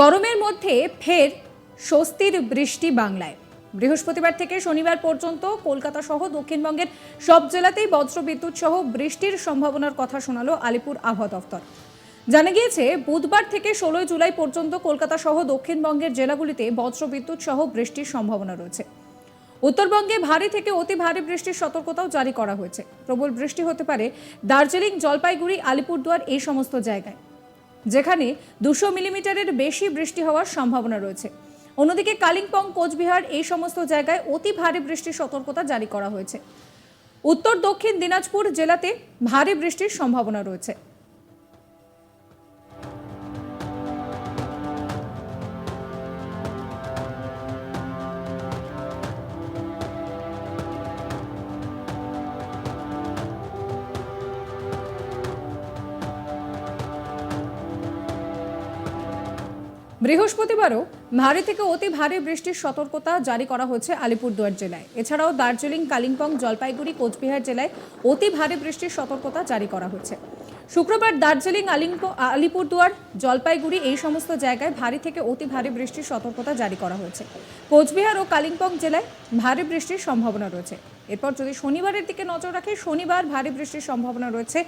গরমের মধ্যে ফের স্বস্তির বৃষ্টি বাংলায়। বৃহস্পতিবার থেকে শনিবার পর্যন্ত কলকাতা সহ দক্ষিণবঙ্গের সব জেলাতেই বজ্রবিদ্যুৎ সহ বৃষ্টির সম্ভাবনার কথা শোনালো আলিপুর আবহাওয়া দফতর জানা গিয়েছে, বুধবার থেকে ষোলোই জুলাই পর্যন্ত কলকাতা সহ দক্ষিণবঙ্গের জেলাগুলিতে বজ্রবিদ্যুৎ সহ বৃষ্টির সম্ভাবনা রয়েছে। উত্তরবঙ্গে ভারী থেকে অতি ভারী বৃষ্টির সতর্কতাও জারি করা হয়েছে। প্রবল বৃষ্টি হতে পারে দার্জিলিং, জলপাইগুড়ি, আলিপুরদুয়ার এই সমস্ত জায়গায়। যেখানে দুশো মিলিমিটারের বেশি বৃষ্টি হওয়ার সম্ভাবনা রয়েছে। অন্যদিকে কালিম্পং, কোচবিহার এই সমস্ত জায়গায় অতি ভারী বৃষ্টির সতর্কতা জারি করা হয়েছে। উত্তর দক্ষিণ দিনাজপুর জেলাতে ভারী বৃষ্টির সম্ভাবনা রয়েছে। বৃহস্পতিবারও ভারী থেকে অতি ভারী বৃষ্টির সতর্কতা জারি করা হয়েছে আলিপুরদুয়ার জেলায়। এছাড়াও দার্জিলিং, কালিম্পং, জলপাইগুড়ি, কোচবিহার জেলায় অতি ভারী বৃষ্টির সতর্কতা জারি করা হয়েছে। শুক্রবার দার্জিলিং, আলিম্প আলিপুরদুয়ার, জলপাইগুড়ি এই সমস্ত জায়গায় ভারী থেকে অতি ভারী বৃষ্টির সতর্কতা জারি করা হয়েছে। কোচবিহার ও কালিম্পং জেলায় ভারী বৃষ্টির সম্ভাবনা রয়েছে। এরপর যদি শনিবারের দিকে নজর রাখে, শনিবার ভারী বৃষ্টির সম্ভাবনা রয়েছে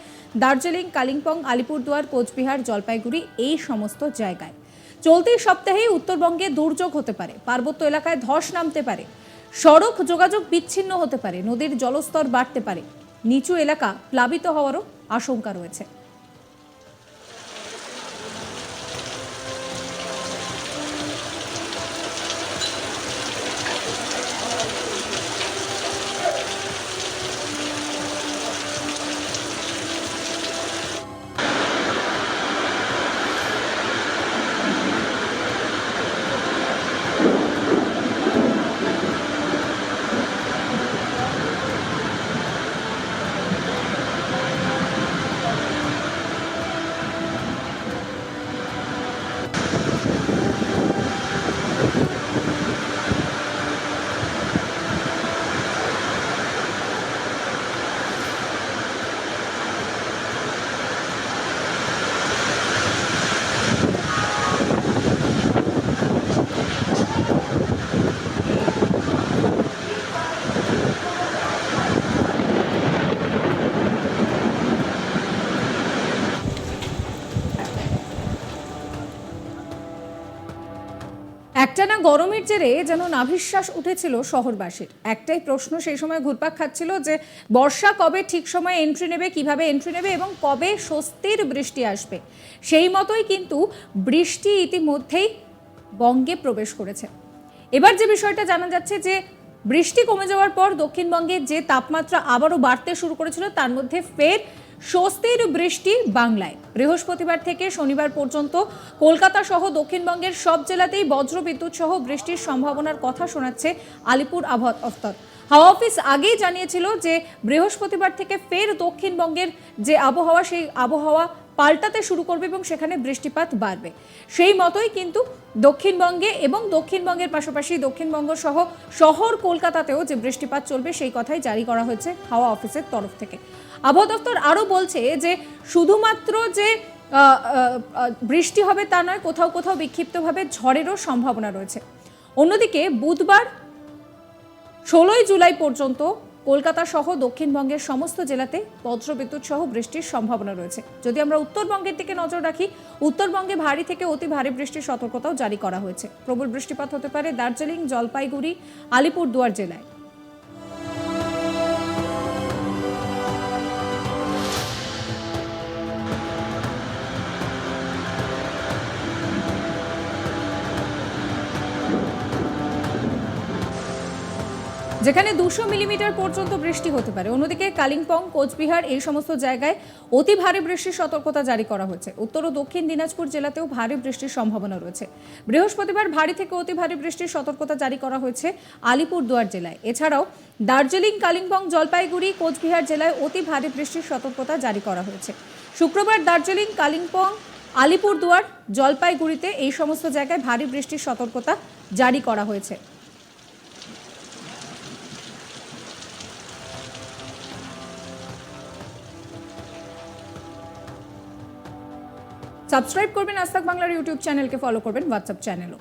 দার্জিলিং, কালিম্পং, আলিপুরদুয়ার, কোচবিহার, জলপাইগুড়ি এই সমস্ত জায়গায়। চলতি সপ্তাহেই উত্তরবঙ্গে দুর্যোগ হতে পারে। পার্বত্য এলাকায় ধস নামতে পারে। সড়ক যোগাযোগ বিচ্ছিন্ন হতে পারে। নদীর জলস্তর বাড়তে পারে। নিচু এলাকা প্লাবিত হওয়ারও আশঙ্কা রয়েছে। একটানা গরমের জেরে যেন নাভিশ্বাস উঠেছিল শহরবাসীর? একটাই প্রশ্ন সেই সময় ঘুরপাক খাচ্ছিল যে, বর্ষা কবে ঠিক সময়ে এন্ট্রি নেবে, কীভাবে এন্ট্রি নেবে এবং কবে স্বস্তির বৃষ্টি আসবে? সেই মতোই কিন্তু বৃষ্টি ইতিমধ্যেই বঙ্গে প্রবেশ করেছে। এবার যে বিষয়টা জানা যাচ্ছে যে বৃষ্টি কমে যাওয়ার পর দক্ষিণবঙ্গে যে তাপমাত্রা আবারও বাড়তে শুরু করেছিল, তার মধ্যে ফের স্বস্তির বৃষ্টি বাংলায়। বৃহস্পতিবার থেকে শনিবার পর্যন্ত কলকাতা সহ দক্ষিণবঙ্গের সব জেলাতেই বজ্রবিদ্যুৎ সহ বৃষ্টির সম্ভাবনার কথা শোনাচ্ছে আলিপুর আবহাওয়া দফতর হাওয়া অফিস আগেই জানিয়েছিল যে বৃহস্পতিবার থেকে ফের দক্ষিণবঙ্গের যে আবহাওয়া, সেই আবহাওয়া পাল্টাতে শুরু করবে এবং সেখানে বৃষ্টিপাত বাড়বে। সেই মতোই কিন্তু দক্ষিণবঙ্গে এবং দক্ষিণবঙ্গের পাশাপাশি দক্ষিণবঙ্গ সহ শহর কলকাতাতেও যে বৃষ্টিপাত চলবে সেই কথাই জারি করা হয়েছে হাওয়া অফিসের তরফ থেকে। আবহাওয়া দপ্তর আরও বলছে যে শুধুমাত্র যে বৃষ্টি হবে তা নয়, কোথাও কোথাও বিক্ষিপ্তভাবে ঝড়েরও সম্ভাবনা রয়েছে। অন্যদিকে বুধবার ষোলোই জুলাই পর্যন্ত কলকাতা সহ দক্ষিণবঙ্গের সমস্ত জেলাতে বজ্রবিদ্যুৎ সহ বৃষ্টির সম্ভাবনা রয়েছে। যদি আমরা উত্তরবঙ্গের দিকে নজর রাখি, উত্তরবঙ্গে ভারী থেকে অতি ভারী বৃষ্টির সতর্কতাও জারি করা হয়েছে। প্রবল বৃষ্টিপাত হতে পারে দার্জিলিং, জলপাইগুড়ি, আলিপুরদুয়ার জেলায়। যেখানে দুশো মিলিমিটার পর্যন্ত বৃষ্টি হতে পারে। অন্যদিকে কালিম্পং, কোচবিহার এই সমস্ত জায়গায় অতি ভারী বৃষ্টির সতর্কতা জারি করা হয়েছে উত্তর ও দক্ষিণ দিনাজপুর জেলাতেও ভারী বৃষ্টির সম্ভাবনা রয়েছে। বৃহস্পতিবার ভারী থেকে অতি ভারী বৃষ্টির সতর্কতা জারি করা হয়েছে আলিপুরদুয়ার জেলায়। এছাড়াও দার্জিলিং, কালিম্পং, জলপাইগুড়ি, কোচবিহার জেলায় অতি ভারী বৃষ্টির সতর্কতা জারি করা হয়েছে। শুক্রবার দার্জিলিং, কালিম্পং, আলিপুরদুয়ার, জলপাইগুড়িতে এই সমস্ত জায়গায় ভারী বৃষ্টির সতর্কতা জারি করা হয়েছে। সাবস্ক্রাইব করবেন আজ তাক বাংলার ইউটিউব চ্যানেলকে ফলো করবেন হোয়াটসঅ্যাপ চ্যানেলও